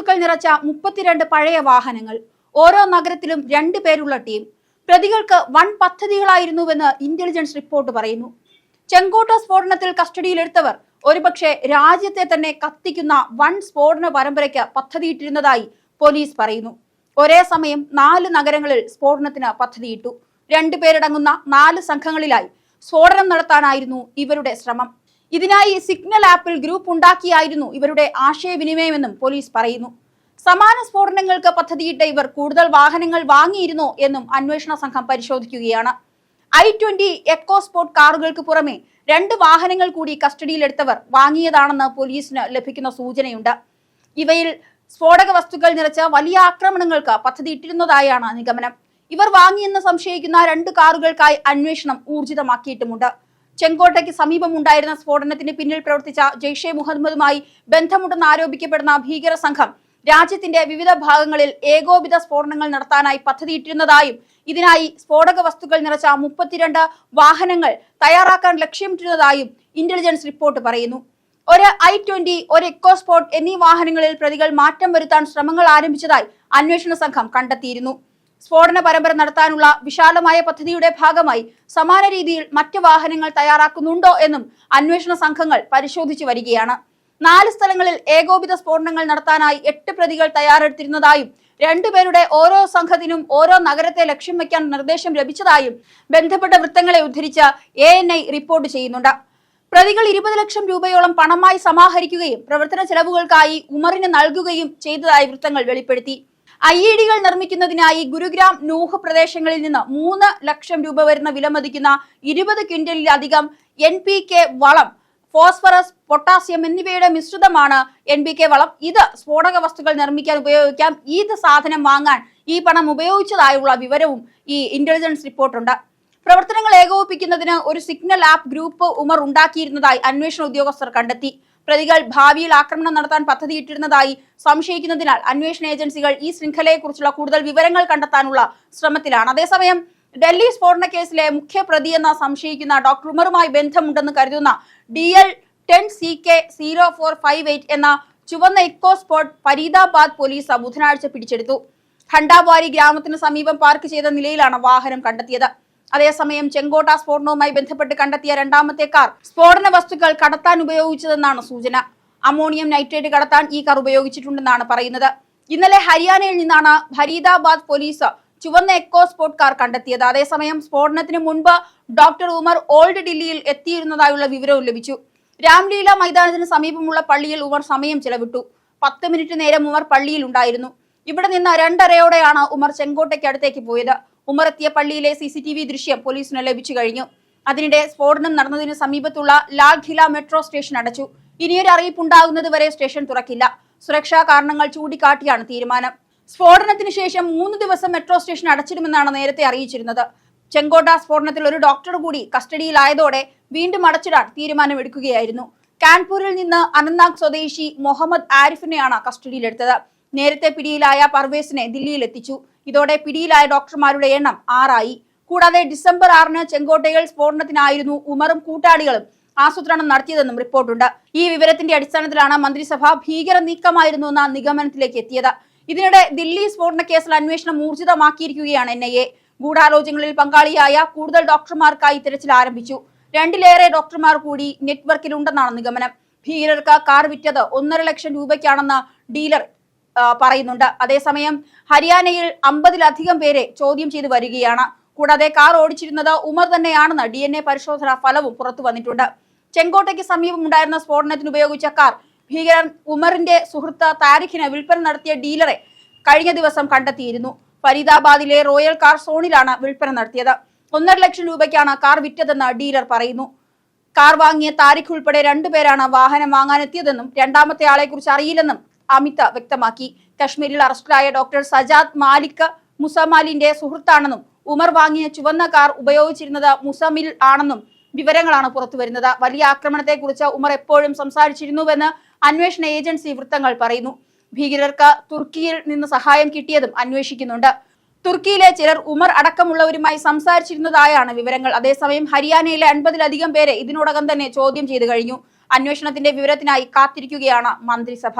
വസ്തുക്കൾ നിറച്ച മുപ്പത്തിരണ്ട് പഴയ വാഹനങ്ങൾ. ഓരോ നഗരത്തിലും രണ്ട് പേരുള്ള ടീം. പ്രതികൾക്ക് വൻ പദ്ധതികളായിരുന്നുവെന്ന് ഇന്റലിജൻസ് റിപ്പോർട്ട് പറയുന്നു. ചെങ്കോട്ട സ്ഫോടനത്തിൽ കസ്റ്റഡിയിലെടുത്തവർ ഒരുപക്ഷെ രാജ്യത്തെ തന്നെ കത്തിക്കുന്ന വൻ സ്ഫോടന പരമ്പരയ്ക്ക് പദ്ധതിയിട്ടിരുന്നതായി പോലീസ് പറയുന്നു. ഒരേ സമയം നാല് നഗരങ്ങളിൽ സ്ഫോടനത്തിന് പദ്ധതിയിട്ടു. രണ്ടുപേരടങ്ങുന്ന നാല് സംഘങ്ങളിലായി സ്ഫോടനം നടത്താനായിരുന്നു ഇവരുടെ ശ്രമം. ഇതിനായി സിഗ്നൽ ആപ്പിൽ ഗ്രൂപ്പ് ഉണ്ടാക്കിയായിരുന്നു ഇവരുടെ ആശയവിനിമയമെന്നും പോലീസ് പറയുന്നു. സമാന സ്ഫോടനങ്ങൾക്ക് പദ്ധതിയിട്ട ഇവർ കൂടുതൽ വാഹനങ്ങൾ വാങ്ങിയിരുന്നോ എന്നും അന്വേഷണ സംഘം പരിശോധിക്കുകയാണ്. ഐ ട്വന്റി എക്കോ സ്പോർട്ട് കാറുകൾക്ക് പുറമെ രണ്ട് വാഹനങ്ങൾ കൂടി കസ്റ്റഡിയിലെടുത്തവർ വാങ്ങിയതാണെന്ന് പോലീസിന് ലഭിക്കുന്ന സൂചനയുണ്ട്. ഇവയിൽ സ്ഫോടക വസ്തുക്കൾ നിറച്ച വലിയ ആക്രമണങ്ങൾക്ക് പദ്ധതിയിട്ടിരുന്നതായാണ് നിഗമനം. ഇവർ വാങ്ങിയെന്ന് സംശയിക്കുന്ന രണ്ട് കാറുകൾക്കായി അന്വേഷണം ഊർജിതമാക്കിയിട്ടുമുണ്ട്. ചെങ്കോട്ടയ്ക്ക് സമീപമുണ്ടായിരുന്ന സ്ഫോടനത്തിന് പിന്നിൽ പ്രവർത്തിച്ച ജെയ്ഷെ മുഹമ്മദുമായി ബന്ധമുണ്ടെന്ന് ആരോപിക്കപ്പെടുന്ന ഭീകര സംഘം രാജ്യത്തിന്റെ വിവിധ ഭാഗങ്ങളിൽ ഏകോപിത സ്ഫോടനങ്ങൾ നടത്താനായി പദ്ധതിയിട്ടിരുന്നതായും ഇതിനായി സ്ഫോടക വസ്തുക്കൾ നിറച്ച മുപ്പത്തിരണ്ട് വാഹനങ്ങൾ തയ്യാറാക്കാൻ ലക്ഷ്യമിട്ടിരുന്നതായും ഇന്റലിജൻസ് റിപ്പോർട്ട് പറയുന്നു. ഒരു ഐ ട്വന്റി ഒരു എക്കോ സ്പോർട്ട് എന്നീ വാഹനങ്ങളിൽ പ്രതികൾ മാറ്റം വരുത്താൻ ശ്രമങ്ങൾ ആരംഭിച്ചതായി അന്വേഷണ സംഘം കണ്ടെത്തിയിരുന്നു. സ്ഫോടന പരമ്പര നടത്താനുള്ള വിശാലമായ പദ്ധതിയുടെ ഭാഗമായി സമാന രീതിയിൽ മറ്റ് വാഹനങ്ങൾ തയ്യാറാക്കുന്നുണ്ടോ എന്നും അന്വേഷണ സംഘങ്ങൾ പരിശോധിച്ചു വരികയാണ്. നാല് സ്ഥലങ്ങളിൽ ഏകോപിത സ്ഫോടനങ്ങൾ നടത്താനായി എട്ട് പ്രതികൾ തയ്യാറെടുത്തിരുന്നതായും രണ്ടുപേരുടെ ഓരോ സംഘത്തിനും ഓരോ നഗരത്തെ ലക്ഷ്യം വയ്ക്കാൻ നിർദ്ദേശം ലഭിച്ചതായും ബന്ധപ്പെട്ട വൃത്തങ്ങളെ ഉദ്ധരിച്ച എ റിപ്പോർട്ട് ചെയ്യുന്നുണ്ട്. പ്രതികൾ ഇരുപത് ലക്ഷം രൂപയോളം പണമായി സമാഹരിക്കുകയും പ്രവർത്തന ചെലവുകൾക്കായി ഉമറിന് നൽകുകയും ചെയ്തതായി വൃത്തങ്ങൾ വെളിപ്പെടുത്തി. ഐ ഇ ഡികൾ നിർമ്മിക്കുന്നതിനായി ഗുരുഗ്രാം നൂഹ് പ്രദേശങ്ങളിൽ നിന്ന് മൂന്ന് ലക്ഷം രൂപ വരുന്ന വിലമതിക്കുന്ന ഇരുപത് ക്വിന്റലിലധികം എൻ പി കെ വളം ഫോസ്ഫറസ് പൊട്ടാസ്യം എന്നിവയുടെ മിശ്രിതമാണ് എൻ പി കെ വളം. ഇത് സ്ഫോടക വസ്തുക്കൾ നിർമ്മിക്കാൻ ഉപയോഗിക്കാം. ഈ സാധനം വാങ്ങാൻ ഈ പണം ഉപയോഗിച്ചതായുള്ള വിവരവും ഈ ഇന്റലിജൻസ് റിപ്പോർട്ടുണ്ട് പ്രവർത്തനങ്ങൾ ഏകോപിപ്പിക്കുന്നതിന് ഒരു സിഗ്നൽ ആപ്പ് ഗ്രൂപ്പ് ഉമർ ഉണ്ടാക്കിയിരുന്നതായി അന്വേഷണ ഉദ്യോഗസ്ഥർ കണ്ടെത്തി. പ്രതികൾ ഭാവിയിൽ ആക്രമണം നടത്താൻ പദ്ധതിയിട്ടിരുന്നതായി സംശയിക്കുന്നതിനാൽ അന്വേഷണ ഏജൻസികൾ ഈ ശൃംഖലയെക്കുറിച്ചുള്ള കൂടുതൽ വിവരങ്ങൾ കണ്ടെത്താനുള്ള ശ്രമത്തിലാണ്. അതേസമയം ഡൽഹി സ്ഫോടന കേസിലെ മുഖ്യ പ്രതിയെന്ന് സംശയിക്കുന്ന ഡോക്ടർ ഉമറുമായി ബന്ധമുണ്ടെന്ന് കരുതുന്ന D L ten C K zero four five eight എന്ന ചുവന്ന ഇക്കോ സ്പോട്ട് ഫരീദാബാദ് പോലീസ് ബുധനാഴ്ച പിടിച്ചെടുത്തു. ഖണ്ടാബാരി ഗ്രാമത്തിന് സമീപം പാർക്ക് ചെയ്ത നിലയിലാണ് വാഹനം കണ്ടെത്തിയത്. അതേസമയം ചെങ്കോട്ട സ്ഫോടനവുമായി ബന്ധപ്പെട്ട് കണ്ടെത്തിയ രണ്ടാമത്തെ കാർ സ്ഫോടന വസ്തുക്കൾ കടത്താൻ ഉപയോഗിച്ചതെന്നാണ് സൂചന. അമോണിയം നൈട്രേറ്റ് കടത്താൻ ഈ കാർ ഉപയോഗിച്ചിട്ടുണ്ടെന്നാണ് പറയുന്നത്. ഇന്നലെ ഹരിയാനയിൽ നിന്നാണ് ഫരീദാബാദ് പോലീസ് ചുവന്ന എക്കോ സ്പോർട്ട് കാർ കണ്ടെത്തിയത്. അതേസമയം സ്ഫോടനത്തിന് മുൻപ് ഡോക്ടർ ഉമർ ഓൾഡ് ഡൽഹിയിൽ എത്തിയിരുന്നതായുള്ള വിവരവും ലഭിച്ചു. രാംലീല മൈതാനത്തിന് സമീപമുള്ള പള്ളിയിൽ ഉമർ സമയം ചെലവിട്ടു. പത്ത് മിനിറ്റ് നേരം ഉമർ പള്ളിയിൽ ഉണ്ടായിരുന്നു. ഇവിടെ നിന്ന് രണ്ടരയോടെയാണ് ഉമർ ചെങ്കോട്ടയ്ക്ക് അടുത്തേക്ക് പോയത്. ഉമർ എത്തിയ പള്ളിയിലെ സി സി ടി വി ദൃശ്യം പോലീസിന് ലഭിച്ചു കഴിഞ്ഞു. അതിനിടെ സ്ഫോടനം നടന്നതിന് സമീപത്തുള്ള ലാൽ ഖില മെട്രോ സ്റ്റേഷൻ അടച്ചു. ഇനിയൊരു അറിയിപ്പ് ഉണ്ടാകുന്നതുവരെ സ്റ്റേഷൻ തുറക്കില്ല. സുരക്ഷാ കാരണങ്ങൾ ചൂണ്ടിക്കാട്ടിയാണ് തീരുമാനം. സ്ഫോടനത്തിന് ശേഷം മൂന്ന് ദിവസം മെട്രോ സ്റ്റേഷൻ അടച്ചിടുമെന്നാണ് നേരത്തെ അറിയിച്ചിരുന്നത്. ചെങ്കോട്ട സ്ഫോടനത്തിൽ ഒരു ഡോക്ടർ കൂടി കസ്റ്റഡിയിലായതോടെ വീണ്ടും അടച്ചിടാൻ തീരുമാനമെടുക്കുകയായിരുന്നു. കാൺപൂരിൽ നിന്ന് അനന്ത്നാഗ് സ്വദേശി മുഹമ്മദ് ആരിഫിനെയാണ് കസ്റ്റഡിയിലെടുത്തത്. നേരത്തെ പിടിയിലായ പർവേസിനെ ദില്ലിയിൽ എത്തിച്ചു ഇതോടെ പിടിയിലായ ഡോക്ടർമാരുടെ എണ്ണം ആറായി. കൂടാതെ ഡിസംബർ ആറിന് ചെങ്കോട്ടയിൽ സ്ഫോടനത്തിനായിരുന്നു ഉമറും കൂട്ടാളികളും ആസൂത്രണം നടത്തിയതെന്നും റിപ്പോർട്ടുണ്ട്. ഈ വിവരത്തിന്റെ അടിസ്ഥാനത്തിലാണ് മന്ത്രിസഭ ഭീകര നീക്കമായിരുന്നു എന്ന നിഗമനത്തിലേക്ക് എത്തിയത്. ഇതിനിടെ ദില്ലി സ്ഫോടന കേസിൽ അന്വേഷണം ഊർജിതമാക്കിയിരിക്കുകയാണ് എൻ ഐ എ. ഗൂഢാലോചനകളിൽ പങ്കാളിയായ കൂടുതൽ ഡോക്ടർമാർക്കായി തിരച്ചിൽ ആരംഭിച്ചു. രണ്ടിലേറെ ഡോക്ടർമാർ കൂടി നെറ്റ്വർക്കിലുണ്ടെന്നാണ് നിഗമനം. ഭീകരർക്ക് കാർ വിറ്റത് ഒന്നര ലക്ഷം രൂപയ്ക്കാണെന്ന് ഡീലർ പറയുന്നുണ്ട്. അതേസമയം ഹരിയാനയിൽ അമ്പതിലധികം പേരെ ചോദ്യം ചെയ്തു വരികയാണ്. കൂടാതെ കാർ ഓടിച്ചിരുന്നത് ഉമർ തന്നെയാണെന്ന് ഡി എൻ എ പരിശോധന ഫലവും പുറത്തു വന്നിട്ടുണ്ട്. ചെങ്കോട്ടയ്ക്ക് സമീപം ഉണ്ടായിരുന്ന സ്ഫോടനത്തിന് ഉപയോഗിച്ച കാർ ഭീകരൻ ഉമറിന്റെ സുഹൃത്ത് താരിഖിന് വിൽപ്പന നടത്തിയ ഡീലറെ കഴിഞ്ഞ ദിവസം കണ്ടെത്തിയിരുന്നു. ഫരീദാബാദിലെ റോയൽ കാർ സോണിലാണ് വിൽപ്പന നടത്തിയത്. ഒന്നര ലക്ഷം രൂപയ്ക്കാണ് കാർ വിറ്റതെന്ന് ഡീലർ പറയുന്നു. കാർ വാങ്ങിയ താരിഖ് ഉൾപ്പെടെ രണ്ടുപേരാണ് വാഹനം വാങ്ങാനെത്തിയതെന്നും രണ്ടാമത്തെ ആളെക്കുറിച്ച് അറിയില്ലെന്നും അമിത വ്യക്തമാക്കി. കശ്മീരിൽ അറസ്റ്റിലായ ഡോക്ടർ സജാദ് മാലിക് മുസമാലിന്റെ സുഹൃത്താണെന്നും ഉമർ വാങ്ങിയ ചുവന്ന കാർ ഉപയോഗിച്ചിരുന്നത് മുസമിൽ ആണെന്നും വിവരങ്ങളാണ് പുറത്തുവരുന്നത് വലിയ ആക്രമണത്തെക്കുറിച്ച് ഉമർ എപ്പോഴും സംസാരിച്ചിരുന്നുവെന്ന് അന്വേഷണ ഏജൻസി വൃത്തങ്ങൾ പറയുന്നു. ഭീകരർക്ക് തുർക്കിയിൽ നിന്ന് സഹായം കിട്ടിയതും അന്വേഷിക്കുന്നുണ്ട്. തുർക്കിയിലെ ചിലർ ഉമർ അടക്കമുള്ളവരുമായി സംസാരിച്ചിരുന്നതായാണ് വിവരങ്ങൾ. അതേസമയം ഹരിയാനയിലെ അൻപതിലധികം പേരെ ഇതിനോടകം തന്നെ ചോദ്യം ചെയ്തു കഴിഞ്ഞു. അന്വേഷണത്തിന്റെ വിവരത്തിനായി കാത്തിരിക്കുകയാണ് മന്ത്രിസഭ.